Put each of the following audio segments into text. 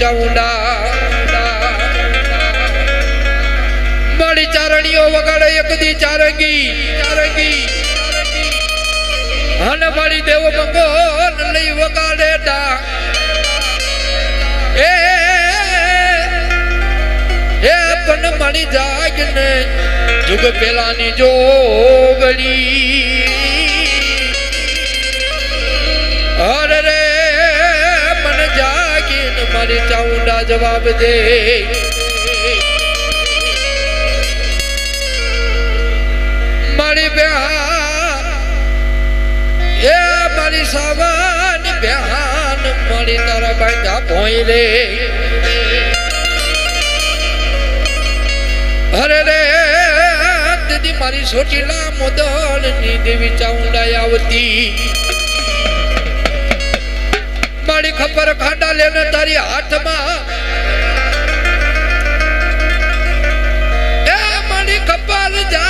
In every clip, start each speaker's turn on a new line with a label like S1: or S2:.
S1: ચાઉંડા મારી ચારણીઓ વગાડે એક દી ચારંગી. ચારંગી અને મારી દેવ મંગોલ લઈ વગાડે ડા એ એ પણ મારી જાગને જુગ પેલાની જોગડી મારી ચાઉંડા જવાબ દે. મારી બેહાન, એ મારી સાવાન બેહાન, મારી તારા બાંધા ભોઈ રે. અરે રે, દીદી મારી સોટીલા મોદલની દેવી ચાઉંડા આવતી. મારી ખબર ખાડા લેને તારી હાથમાં. એ મારી ખબર જા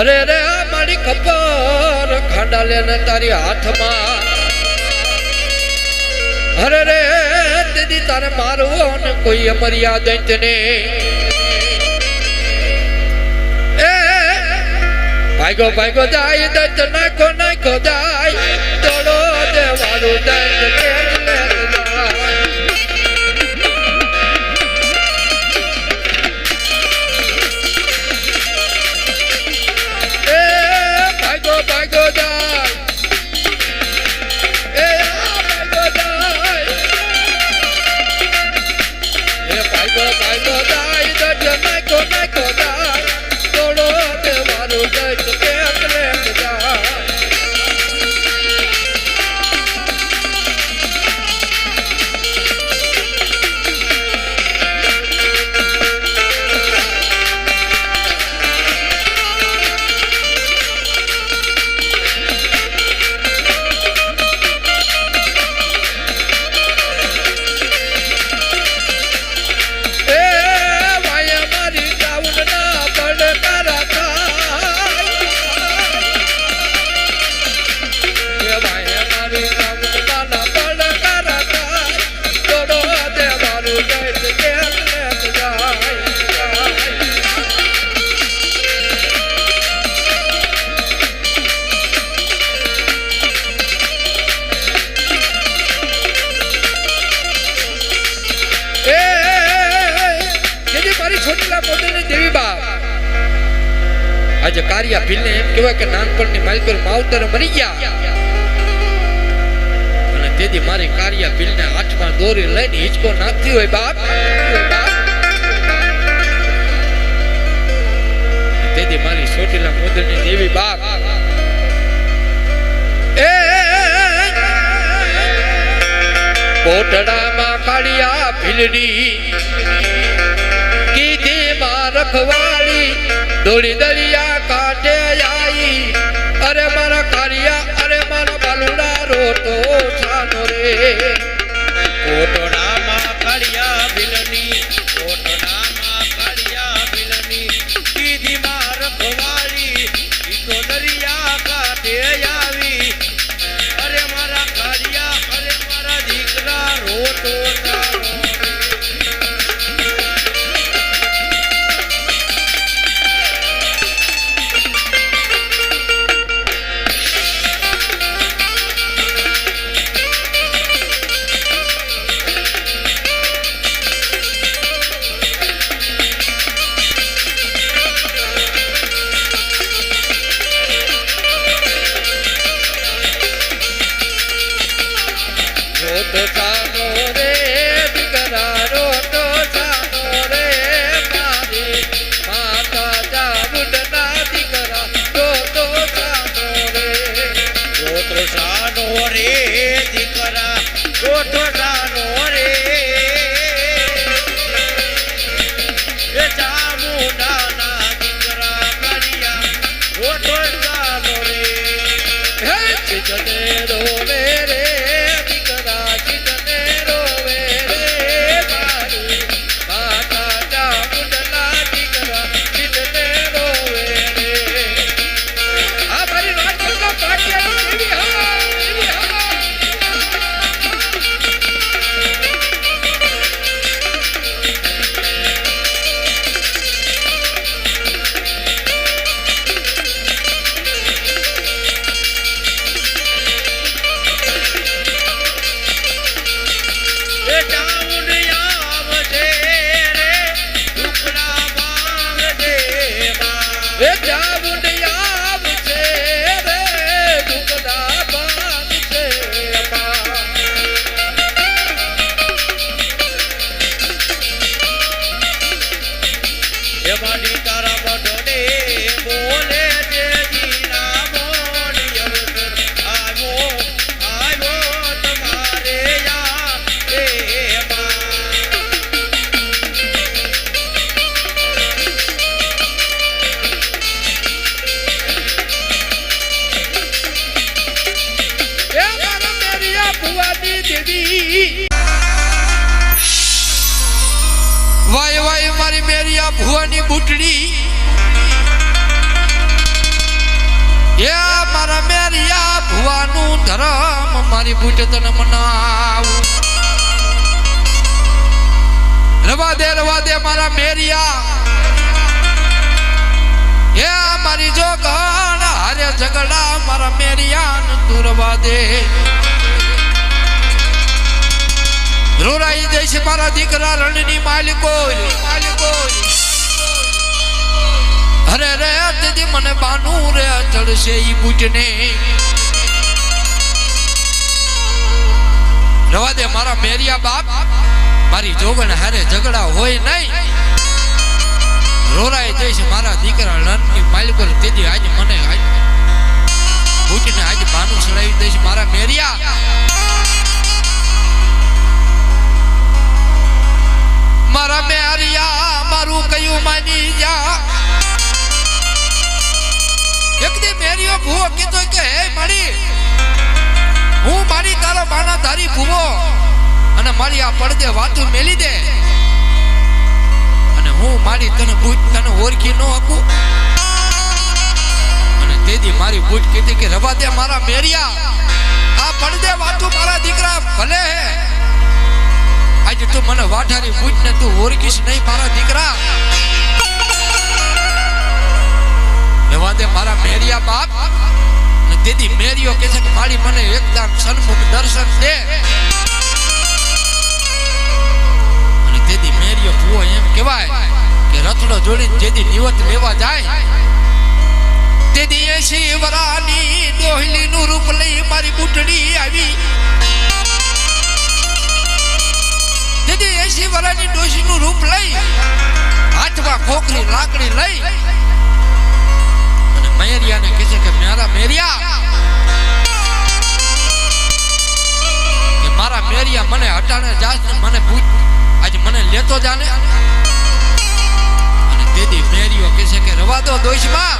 S1: અરે રે, આ મારી ખબર ખાડા લેને તારી હાથમાં. અરે રે દીદી તારે મારવો ને કોઈ મર્યાદ એ ભાગ્યો ભાગ્યો જાય દત્ત નાખો નાખો જાય તોડો દેવાનું દત્ત છોટીલા મોઢેની દેવી બા આજે કારિયા ભીલને એમ કહેવાય કે નાનપણની માલકર માવતર મરી ગયા અને તેથી મારી કારિયા ભીલને હાથમાં દોરી લઈને હિંચકો નાખતી હોય બાપ હોય બાપ. તેથી મારી છોટીલા મોઢેની દેવી બાપ એ કોટડામાં કાળિયા ભીલડી કીધી માં રખવાળી દોડી દરિયા કાંઠે આઈ. અરે போரே ભુવાની બુટડી. એ મારા મેરિયા ભુવાનું ધરમ, મારી બુટ તને મનાવું. રવા દે રવા દે મારા મેરિયા. એ મારી જોગણ, હારે ઝઘડા મારા મેરિયા તું રવા દે. રોરાઈ દેશ મારા દીકરા રણની માલિકો માલિકો અરે રે દીદી મને બાનું રે ચડશે ઈ બુટને રવા દે મારા મેરિયા બાપ મારી જોગણ હારે ઝઘડા હોય નહીં રોરાઈ જઈશ મારા દીકરા રણની માલિકો તેથી આજે મને આજ બુટને આજે બાનું ચડાવી દઈશ મારા મેરિયા મારા મેરિયા મારું કયું માની જા એક દી મેરીઓ ભૂવો કીધો કે, હે મારી, હું મારી તારો બાણા ધારી ભૂવો અને મારી આ પડદે વાતું મેલી દે. અને હું મારી તને ભૂત તને ઓળખી ન હકું અને તેથી મારી ભૂત કીધી કે, રવા દે મારા મેરિયા, આ પડદે વાતું મારા દીકરા ભલે હે. આજે તું મને વાઠારી ભૂત ને તું ઓળખીશ નહીં મારા દીકરા. દે મારા મેરિયા બાપ તેથી મેરિયો કહે છે કે મારી મને એકદમ સન્મુખ દર્શન દે. અને દીદી મેરિયો ભૂવો એમ કહેવાય કે રથડો જોડીને જેથી નિવત લેવા જાય, તેદી એ શિવરાની દોહલી નું રૂપ લઈ મારી બુટડી આવી. દીદી એસી વર્ષની ડોશીનું રૂપ લઈ હાથમાં ખોખરી લાકડી લઈ મેરિયાને કહે છે કે મારા મેરિયા. કે મારા મેરિયા મને હટાણે જાસ ને મને પૂછ, આજે મને લેતો જાને. અને દેદી મેરિયો કહે છે કે રવા દો દોષમાં.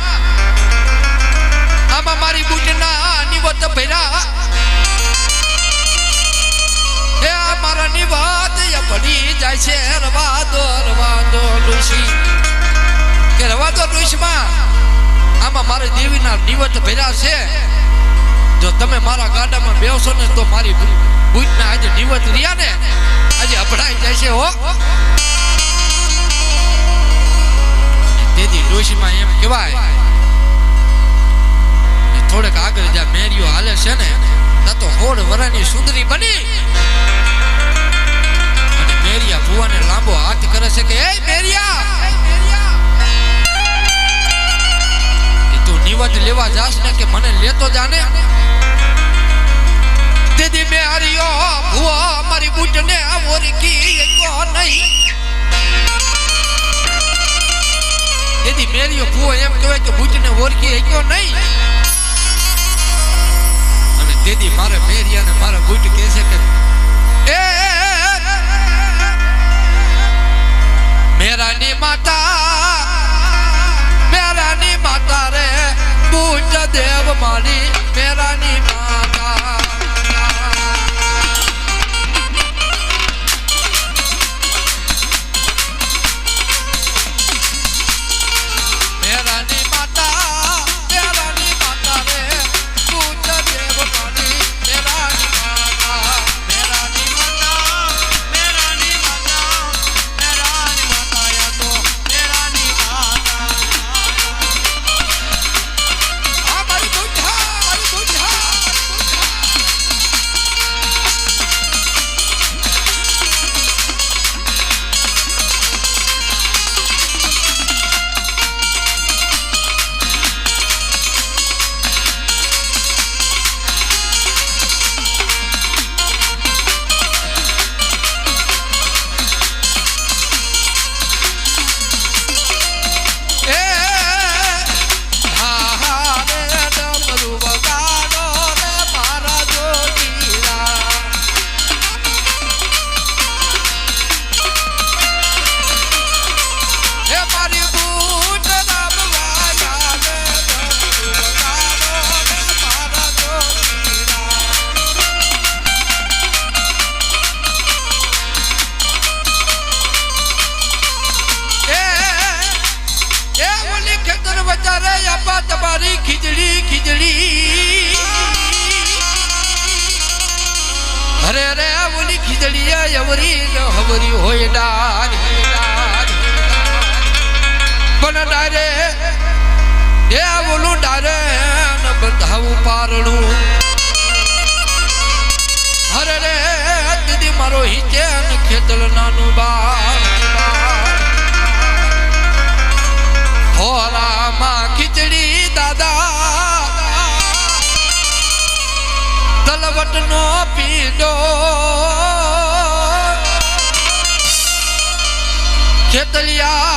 S1: આમાં મારી બુટના નિવત ભેરા એ મારા નિવાત પડી જાય છે. રવા દો રવા દો ડોશી મારી દેવીના નિવત ભર્યા છે. જો તમે મારા ગાડામાં બેસો ને તો મારી બુટના આજે નિવત રહ્યા ને, આજે અભડાઈ જાય છે હો. તેથી ડોશીમાં એમ કહેવાય થોડેક આગળ જ્યાં મેરીઓ હાલે છે ને, ત્યાં તો હોળ વરાની સુંદરી બની. નિવત લેવા જાસ ને કે મને લેતો જાને દીદી મે હરિયો ભુવા મારી બુટને ઓરકી કો નહીં દીદી મેરિયો ભુવો એમ કહેવાય કે બુટને ઓરકી ગયો નહીં અને દીદી મારે મેરિયાને મારા બુટ કહે છે કે એ મેરાની માતા દેવ મારી મેરાની માતા. અરે અપ્પા તમારી ખીચડી ખીચડી અરે અરે ઓલી ખીચડી અવરી ન હવરી હોય ડાર. પણ ડારે, એ ઓલું ડારે ન બંધાવું પારણું અરે રે દીદી મારો હિચે ખેતલ નાનું પીડો ખેતલિયા